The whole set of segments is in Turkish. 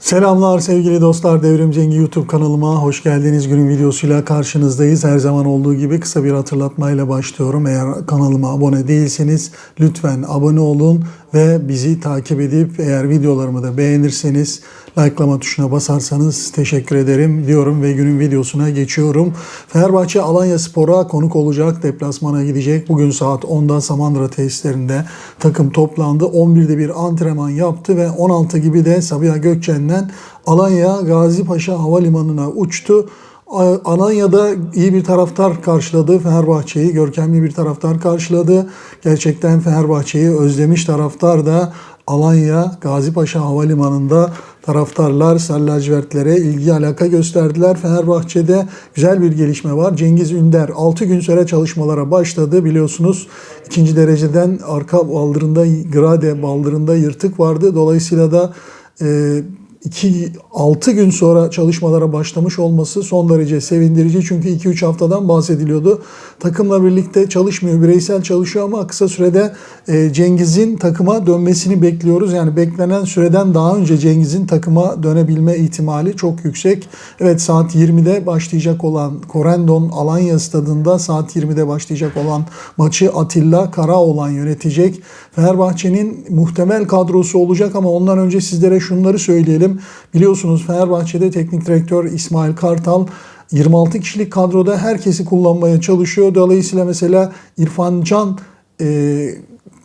Selamlar sevgili dostlar. Devrim Cengi YouTube kanalıma hoş geldiniz. Günün videosuyla karşınızdayız. Her zaman olduğu gibi kısa bir hatırlatmayla başlıyorum. Eğer kanalıma abone değilseniz lütfen abone olun ve bizi takip edip eğer videolarımı da beğenirseniz likelama tuşuna basarsanız teşekkür ederim diyorum ve günün videosuna geçiyorum. Fenerbahçe Alanya Spor'a konuk olacak. Deplasmana gidecek. Bugün saat 10'da Samandıra tesislerinde takım toplandı. 11'de bir antrenman yaptı ve 16 gibi de Sabiha Gökçen'den Alanya Gazi Paşa Havalimanı'na uçtu. Alanya'da iyi bir taraftar karşıladı Fenerbahçe'yi. Görkemli bir taraftar karşıladı. Gerçekten Fenerbahçe'yi özlemiş taraftar da Alanya Gazipaşa Havalimanı'nda taraftarlar Sarı lacivertlere ilgi alaka gösterdiler. Fenerbahçe'de güzel bir gelişme var. Cengiz Ünder 6 gün süre çalışmalara başladı. Biliyorsunuz ikinci dereceden arka baldırında grade baldırında yırtık vardı. Dolayısıyla da e, 2 6 gün sonra çalışmalara başlamış olması son derece sevindirici. Çünkü 2-3 haftadan bahsediliyordu. Takımla birlikte çalışmıyor, bireysel çalışıyor ama kısa sürede e, Cengiz'in takıma dönmesini bekliyoruz. Yani beklenen süreden daha önce Cengiz'in takıma dönebilme ihtimali çok yüksek. Evet saat 20'de başlayacak olan Korendon Alanya stadında saat 20'de başlayacak olan maçı Atilla Karaoğlan yönetecek. Fenerbahçe'nin muhtemel kadrosu olacak ama ondan önce sizlere şunları söyleyelim. Biliyorsunuz Fenerbahçe'de teknik direktör İsmail Kartal 26 kişilik kadroda herkesi kullanmaya çalışıyor. Dolayısıyla mesela İrfan Can e,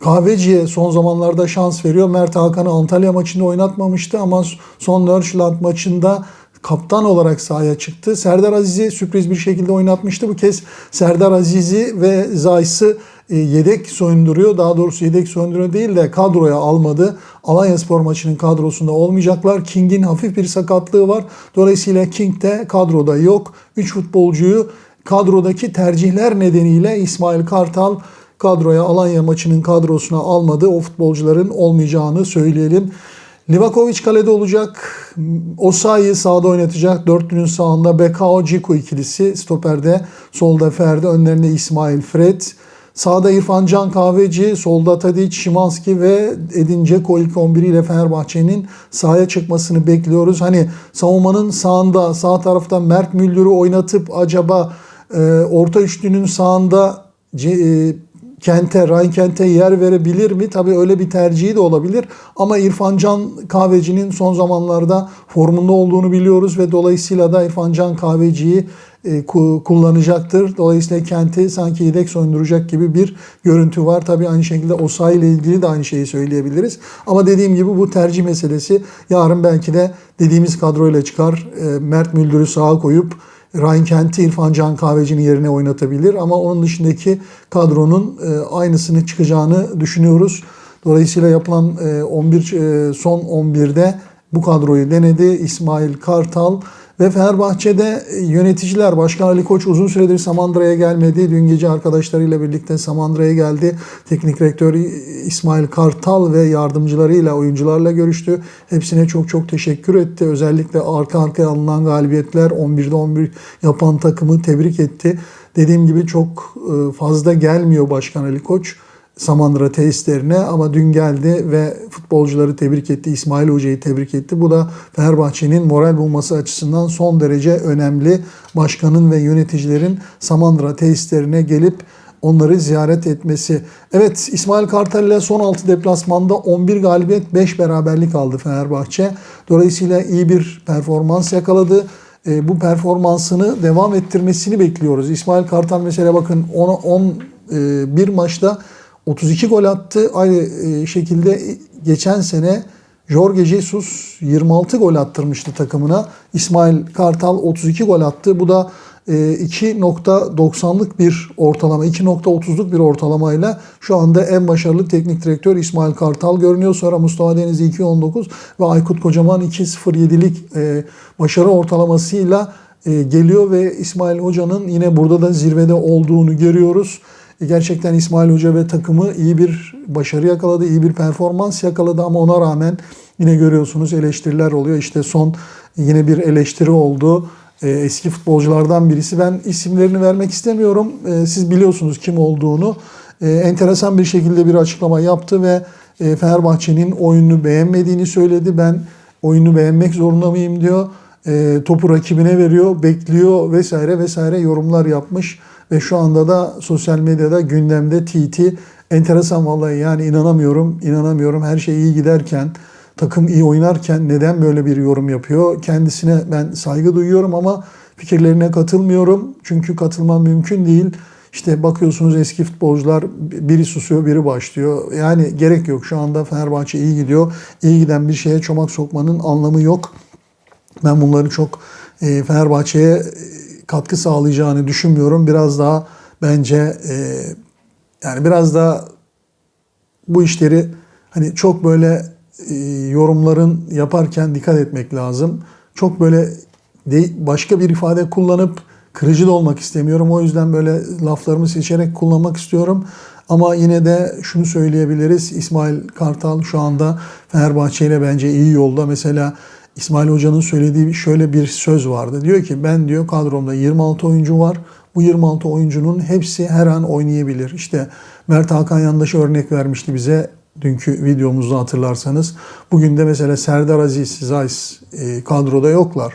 Kahveci'ye son zamanlarda şans veriyor. Mert Hakan'ı Antalya maçında oynatmamıştı ama son Nörşland maçında kaptan olarak sahaya çıktı. Serdar Aziz'i sürpriz bir şekilde oynatmıştı. Bu kez Serdar Aziz'i ve Zayis'i e, yedek soyunduruyor. Daha doğrusu yedek soyunduruyor değil de kadroya almadı. Alanya Spor maçının kadrosunda olmayacaklar. King'in hafif bir sakatlığı var. Dolayısıyla King de kadroda yok. 3 futbolcuyu kadrodaki tercihler nedeniyle İsmail Kartal kadroya Alanya maçının kadrosuna almadı. O futbolcuların olmayacağını söyleyelim. Livakovic kalede olacak. Osayi sağda oynatacak. Dörtlünün sağında Bekao Ciku ikilisi. Stoperde solda Ferdi. Önlerinde İsmail Fred. Sağda İrfan Can Kahveci, solda Tadic, Şimanski ve Edin Dzeko ilk 11 ile Fenerbahçe'nin sahaya çıkmasını bekliyoruz. Hani savunmanın sağında, sağ tarafta Mert Müldür'ü oynatıp acaba e, orta üçlünün sağında e, Kente, Ryan Kent'e yer verebilir mi? Tabii öyle bir tercihi de olabilir. Ama İrfan Can Kahveci'nin son zamanlarda formunda olduğunu biliyoruz ve dolayısıyla da İrfan Can Kahveci'yi e, kullanacaktır. Dolayısıyla Kent'i sanki yedek soyunduracak gibi bir görüntü var. Tabii aynı şekilde Osay ile ilgili de aynı şeyi söyleyebiliriz. Ama dediğim gibi bu tercih meselesi yarın belki de dediğimiz kadroyla çıkar. E, Mert Müldür'ü sağa koyup Ryan Kent'i İrfan Can Kahveci'nin yerine oynatabilir. Ama onun dışındaki kadronun e, aynısını çıkacağını düşünüyoruz. Dolayısıyla yapılan 11 son 11'de bu kadroyu denedi. İsmail Kartal, ve Fenerbahçe'de yöneticiler, Başkan Ali Koç uzun süredir Samandıra'ya gelmedi. Dün gece arkadaşlarıyla birlikte Samandıra'ya geldi. Teknik direktör İsmail Kartal ve yardımcılarıyla, oyuncularla görüştü. Hepsine çok çok teşekkür etti. Özellikle arka arkaya alınan galibiyetler 11'de 11 yapan takımı tebrik etti. Dediğim gibi çok e, fazla gelmiyor Başkan Ali Koç. Samandıra tesislerine ama dün geldi ve futbolcuları tebrik etti. İsmail Hoca'yı tebrik etti. Bu da Fenerbahçe'nin moral bulması açısından son derece önemli. Başkanın ve yöneticilerin Samandıra tesislerine gelip onları ziyaret etmesi. Evet İsmail Kartal ile son 6 deplasmanda 11 galibiyet 5 beraberlik aldı Fenerbahçe. Dolayısıyla iyi bir performans yakaladı. E, bu performansını devam ettirmesini bekliyoruz. İsmail Kartal mesela bakın 10, 10 e, maçta 32 gol attı. Aynı e, şekilde geçen sene Jorge Jesus 26 gol attırmıştı takımına. İsmail Kartal 32 gol attı. Bu da 2.90'lık e, bir ortalama, 2.30'luk bir ortalamayla şu anda en başarılı teknik direktör İsmail Kartal görünüyor. Sonra Mustafa Denizli 2.19 ve Aykut Kocaman 2.07'lik e, başarı ortalamasıyla geliyor ve İsmail Hoca'nın yine burada da zirvede olduğunu görüyoruz. E, gerçekten İsmail Hoca ve takımı iyi bir başarı yakaladı, iyi bir performans yakaladı ama ona rağmen yine görüyorsunuz eleştiriler oluyor. İşte son yine bir eleştiri oldu. E, eski futbolculardan birisi. Ben isimlerini vermek istemiyorum. E, siz biliyorsunuz kim olduğunu. Enteresan bir şekilde bir açıklama yaptı ve Fenerbahçe'nin oyununu beğenmediğini söyledi. Ben oyunu beğenmek zorunda mıyım diyor. Topu rakibine veriyor, bekliyor vesaire vesaire yorumlar yapmış. Ve şu anda da sosyal medyada gündemde TT. Enteresan vallahi yani inanamıyorum, inanamıyorum. Her şey iyi giderken, takım iyi oynarken neden böyle bir yorum yapıyor? Kendisine ben saygı duyuyorum ama fikirlerine katılmıyorum. Çünkü katılmam mümkün değil. İşte bakıyorsunuz eski futbolcular biri susuyor biri başlıyor. Yani gerek yok. Şu anda Fenerbahçe iyi gidiyor. İyi giden bir şeye çomak sokmanın anlamı yok. Ben bunları çok e, Fenerbahçe'ye katkı sağlayacağını düşünmüyorum. Biraz daha bence e, yani biraz daha bu işleri hani çok böyle e, yorumların yaparken dikkat etmek lazım. Çok böyle de, başka bir ifade kullanıp kırıcı da olmak istemiyorum. O yüzden böyle laflarımı seçerek kullanmak istiyorum. Ama yine de şunu söyleyebiliriz. İsmail Kartal şu anda Fenerbahçe ile bence iyi yolda. Mesela İsmail Hoca'nın söylediği şöyle bir söz vardı. Diyor ki ben diyor kadromda 26 oyuncu var. Bu 26 oyuncunun hepsi her an oynayabilir. İşte Mert Hakan Yandaş örnek vermişti bize dünkü videomuzda hatırlarsanız. Bugün de mesela Serdar Aziz, Zayis e, kadroda yoklar.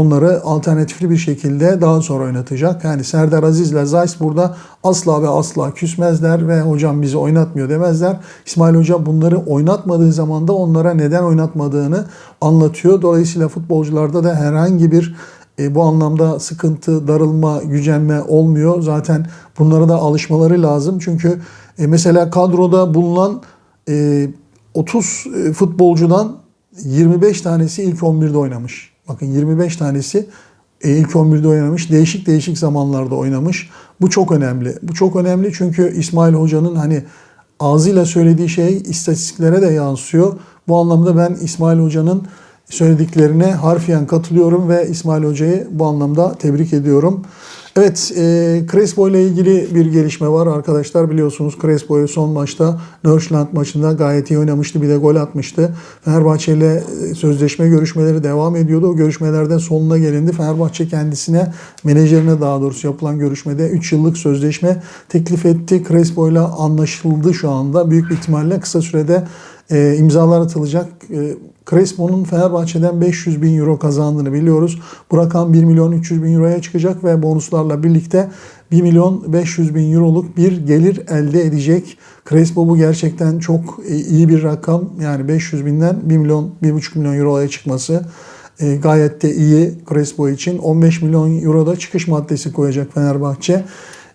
Onları alternatifli bir şekilde daha sonra oynatacak. Yani Serdar Aziz ile Zayis burada asla ve asla küsmezler ve hocam bizi oynatmıyor demezler. İsmail Hoca bunları oynatmadığı zaman da onlara neden oynatmadığını anlatıyor. Dolayısıyla futbolcularda da herhangi bir e, bu anlamda sıkıntı, darılma, gücenme olmuyor. Zaten bunlara da alışmaları lazım. Çünkü e, mesela kadroda bulunan e, 30 e, futbolcudan 25 tanesi ilk 11'de oynamış. Bakın 25 tanesi ilk 11'de oynamış. Değişik değişik zamanlarda oynamış. Bu çok önemli. Bu çok önemli çünkü İsmail Hoca'nın hani ağzıyla söylediği şey istatistiklere de yansıyor. Bu anlamda ben İsmail Hoca'nın söylediklerine harfiyen katılıyorum ve İsmail Hoca'yı bu anlamda tebrik ediyorum. Evet, e, Crespo ile ilgili bir gelişme var arkadaşlar. Biliyorsunuz Crespo'yu son maçta Nörşland maçında gayet iyi oynamıştı. Bir de gol atmıştı. Fenerbahçe ile e, sözleşme görüşmeleri devam ediyordu. O görüşmelerden sonuna gelindi. Fenerbahçe kendisine, menajerine daha doğrusu yapılan görüşmede 3 yıllık sözleşme teklif etti. Crespo ile anlaşıldı şu anda. Büyük ihtimalle kısa sürede e, imzalar atılacak. E, Crespo'nun Fenerbahçe'den 500 bin euro kazandığını biliyoruz. Bu rakam 1 milyon 300 bin euroya çıkacak ve bonuslarla birlikte 1 milyon 500 bin euroluk bir gelir elde edecek. Crespo bu gerçekten çok iyi bir rakam. Yani 500 binden 1 milyon 1,5 milyon euroya çıkması e, gayet de iyi Crespo için. 15 milyon euro da çıkış maddesi koyacak Fenerbahçe.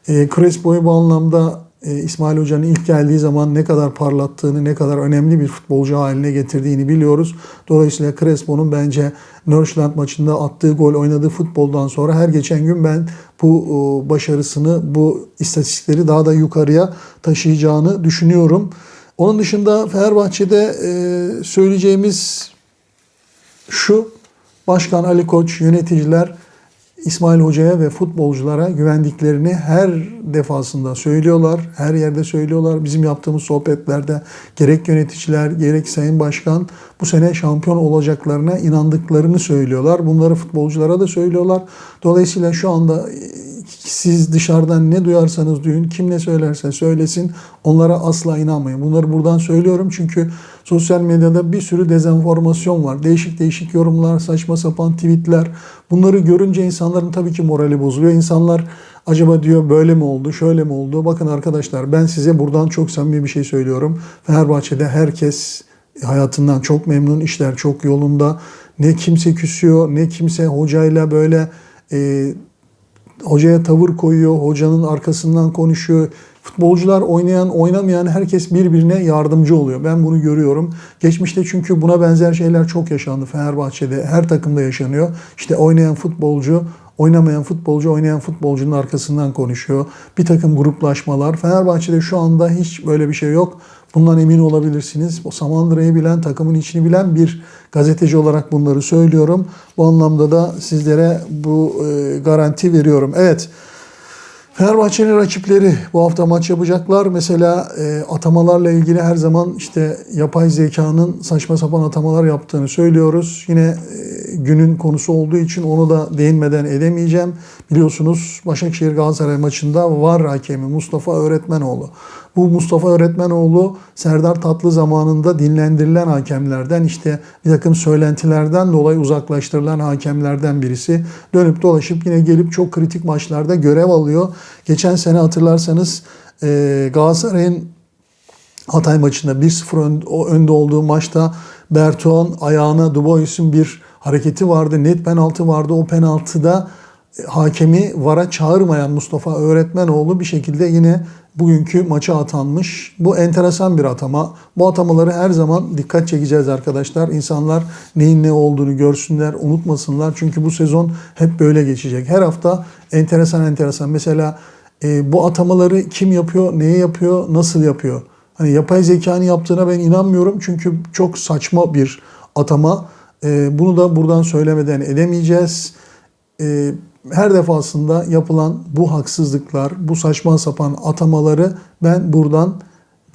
E, Crespo'yu bu anlamda e, İsmail Hoca'nın ilk geldiği zaman ne kadar parlattığını, ne kadar önemli bir futbolcu haline getirdiğini biliyoruz. Dolayısıyla Crespo'nun bence Nörşland maçında attığı gol, oynadığı futboldan sonra her geçen gün ben bu başarısını, bu istatistikleri daha da yukarıya taşıyacağını düşünüyorum. Onun dışında Fenerbahçe'de e, söyleyeceğimiz şu, Başkan Ali Koç, yöneticiler İsmail Hoca'ya ve futbolculara güvendiklerini her defasında söylüyorlar. Her yerde söylüyorlar. Bizim yaptığımız sohbetlerde gerek yöneticiler gerek Sayın Başkan bu sene şampiyon olacaklarına inandıklarını söylüyorlar. Bunları futbolculara da söylüyorlar. Dolayısıyla şu anda siz dışarıdan ne duyarsanız duyun, kim ne söylerse söylesin onlara asla inanmayın. Bunları buradan söylüyorum çünkü sosyal medyada bir sürü dezenformasyon var. Değişik değişik yorumlar, saçma sapan tweetler. Bunları görünce insanların tabii ki morali bozuluyor. İnsanlar acaba diyor böyle mi oldu, şöyle mi oldu? Bakın arkadaşlar ben size buradan çok samimi bir şey söylüyorum. Fenerbahçe'de herkes hayatından çok memnun, işler çok yolunda. Ne kimse küsüyor, ne kimse hocayla böyle e, hocaya tavır koyuyor, hocanın arkasından konuşuyor. Futbolcular oynayan, oynamayan herkes birbirine yardımcı oluyor. Ben bunu görüyorum. Geçmişte çünkü buna benzer şeyler çok yaşandı Fenerbahçe'de. Her takımda yaşanıyor. İşte oynayan futbolcu Oynamayan futbolcu oynayan futbolcunun arkasından konuşuyor. Bir takım gruplaşmalar. Fenerbahçe'de şu anda hiç böyle bir şey yok. Bundan emin olabilirsiniz. O Samandıra'yı bilen, takımın içini bilen bir gazeteci olarak bunları söylüyorum. Bu anlamda da sizlere bu e, garanti veriyorum. Evet. Fenerbahçe'nin rakipleri bu hafta maç yapacaklar. Mesela e, atamalarla ilgili her zaman işte yapay zekanın saçma sapan atamalar yaptığını söylüyoruz. Yine e, günün konusu olduğu için onu da değinmeden edemeyeceğim. Biliyorsunuz Başakşehir Galatasaray maçında var hakemi Mustafa Öğretmenoğlu. Bu Mustafa Öğretmenoğlu Serdar Tatlı zamanında dinlendirilen hakemlerden işte bir takım söylentilerden dolayı uzaklaştırılan hakemlerden birisi. Dönüp dolaşıp yine gelip çok kritik maçlarda görev alıyor. Geçen sene hatırlarsanız e, Galatasaray'ın Hatay maçında 1-0 ön- önde olduğu maçta Bertuan ayağına Dubois'in bir hareketi vardı. Net penaltı vardı. O penaltıda e, hakemi VAR'a çağırmayan Mustafa Öğretmenoğlu bir şekilde yine bugünkü maça atanmış. Bu enteresan bir atama. Bu atamaları her zaman dikkat çekeceğiz arkadaşlar. İnsanlar neyin ne olduğunu görsünler, unutmasınlar. Çünkü bu sezon hep böyle geçecek. Her hafta enteresan enteresan. Mesela e, bu atamaları kim yapıyor, neye yapıyor, nasıl yapıyor? Hani yapay zekanın yaptığına ben inanmıyorum çünkü çok saçma bir atama. Ee, bunu da buradan söylemeden edemeyeceğiz. Ee, her defasında yapılan bu haksızlıklar, bu saçma sapan atamaları ben buradan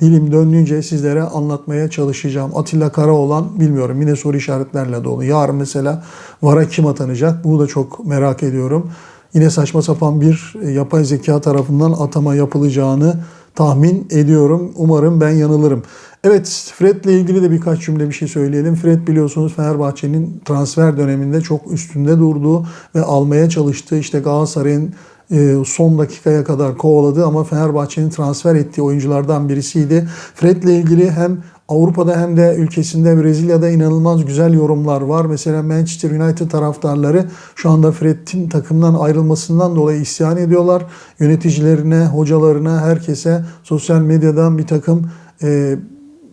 dilim döndüğünce sizlere anlatmaya çalışacağım. Atilla Karaoğlan bilmiyorum yine soru işaretlerle dolu. Yarın mesela VAR'a kim atanacak? Bunu da çok merak ediyorum. Yine saçma sapan bir e, yapay zeka tarafından atama yapılacağını tahmin ediyorum. Umarım ben yanılırım. Evet Fred'le ilgili de birkaç cümle bir şey söyleyelim. Fred biliyorsunuz Fenerbahçe'nin transfer döneminde çok üstünde durduğu ve almaya çalıştığı işte Galatasaray'ın e, son dakikaya kadar kovaladı ama Fenerbahçe'nin transfer ettiği oyunculardan birisiydi. Fred'le ilgili hem Avrupa'da hem de ülkesinde Brezilya'da inanılmaz güzel yorumlar var. Mesela Manchester United taraftarları şu anda Fred'in takımdan ayrılmasından dolayı isyan ediyorlar. Yöneticilerine, hocalarına, herkese sosyal medyadan bir takım e,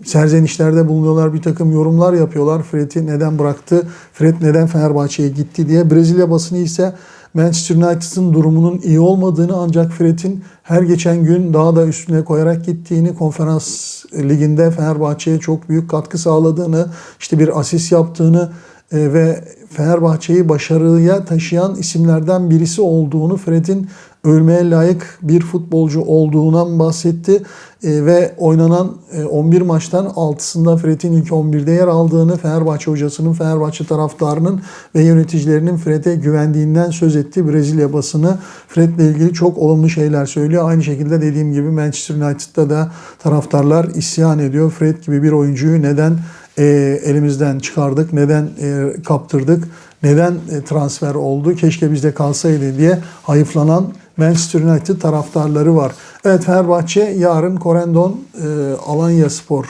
serzenişlerde bulunuyorlar, bir takım yorumlar yapıyorlar. Fred'i neden bıraktı, Fred neden Fenerbahçe'ye gitti diye. Brezilya basını ise Manchester United'ın durumunun iyi olmadığını ancak Fred'in her geçen gün daha da üstüne koyarak gittiğini, konferans liginde Fenerbahçe'ye çok büyük katkı sağladığını, işte bir asist yaptığını e, ve Fenerbahçe'yi başarıya taşıyan isimlerden birisi olduğunu, Fred'in ölmeye layık bir futbolcu olduğundan bahsetti E, ve oynanan e, 11 maçtan 6'sında Fred'in ilk 11'de yer aldığını, Fenerbahçe hocasının, Fenerbahçe taraftarının ve yöneticilerinin Fred'e güvendiğinden söz etti. Brezilya basını Fred'le ilgili çok olumlu şeyler söylüyor. Aynı şekilde dediğim gibi Manchester United'da da taraftarlar isyan ediyor. Fred gibi bir oyuncuyu neden e, elimizden çıkardık, neden e, kaptırdık, neden e, transfer oldu, keşke bizde kalsaydı diye hayıflanan Manchester United taraftarları var. Evet Fenerbahçe yarın Korendon e, Alanya Spor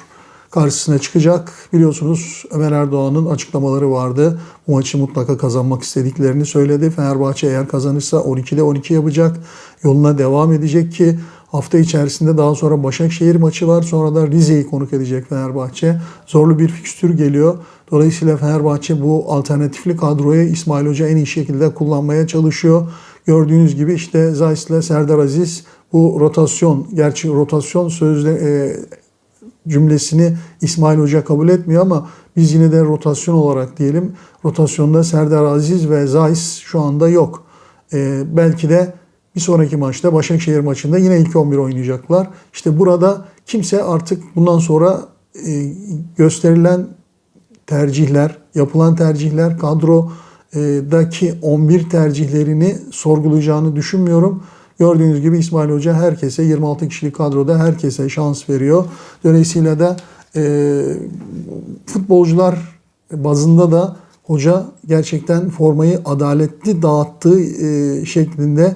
karşısına çıkacak. Biliyorsunuz Ömer Erdoğan'ın açıklamaları vardı. Bu maçı mutlaka kazanmak istediklerini söyledi. Fenerbahçe eğer kazanırsa 12'de 12 yapacak. Yoluna devam edecek ki hafta içerisinde daha sonra Başakşehir maçı var. Sonra da Rize'yi konuk edecek Fenerbahçe. Zorlu bir fikstür geliyor. Dolayısıyla Fenerbahçe bu alternatifli kadroyu İsmail Hoca en iyi şekilde kullanmaya çalışıyor. Gördüğünüz gibi işte Zayis ile Serdar Aziz bu rotasyon, gerçi rotasyon sözde e, cümlesini İsmail Hoca kabul etmiyor ama biz yine de rotasyon olarak diyelim. Rotasyonda Serdar Aziz ve Zayis şu anda yok. E, belki de bir sonraki maçta Başakşehir maçında yine ilk 11 oynayacaklar. İşte burada kimse artık bundan sonra e, gösterilen tercihler, yapılan tercihler, kadrodaki 11 tercihlerini sorgulayacağını düşünmüyorum. Gördüğünüz gibi İsmail Hoca herkese 26 kişilik kadroda herkese şans veriyor. Dolayısıyla da e, futbolcular bazında da hoca gerçekten formayı adaletli dağıttığı e, şeklinde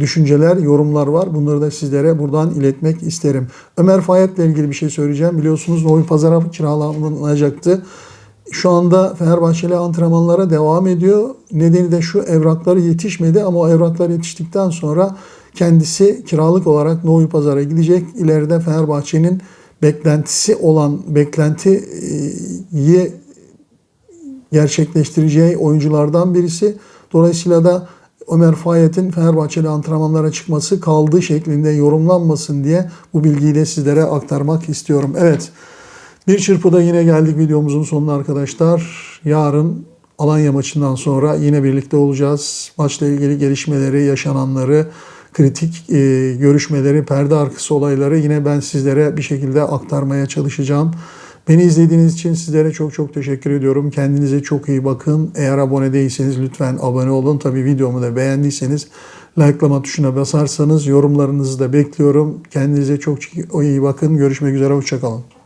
düşünceler, yorumlar var. Bunları da sizlere buradan iletmek isterim. Ömer Fayyad'le ilgili bir şey söyleyeceğim. Biliyorsunuz Novi Pazar'a kiralanacaktı. Şu anda Fenerbahçeli antrenmanlara devam ediyor. Nedeni de şu evrakları yetişmedi ama o evraklar yetiştikten sonra kendisi kiralık olarak Novi Pazar'a gidecek. İleride Fenerbahçe'nin beklentisi olan beklentiyi gerçekleştireceği oyunculardan birisi. Dolayısıyla da Ömer Fayyad'in Fenerbahçeli antrenmanlara çıkması kaldı şeklinde yorumlanmasın diye bu bilgiyi de sizlere aktarmak istiyorum. Evet bir çırpıda yine geldik videomuzun sonuna arkadaşlar. Yarın Alanya maçından sonra yine birlikte olacağız. Maçla ilgili gelişmeleri, yaşananları, kritik e, görüşmeleri, perde arkası olayları yine ben sizlere bir şekilde aktarmaya çalışacağım. Beni izlediğiniz için sizlere çok çok teşekkür ediyorum. Kendinize çok iyi bakın. Eğer abone değilseniz lütfen abone olun. Tabii videomu da beğendiyseniz likelama tuşuna basarsanız yorumlarınızı da bekliyorum. Kendinize çok iyi bakın. Görüşmek üzere. Hoşçakalın.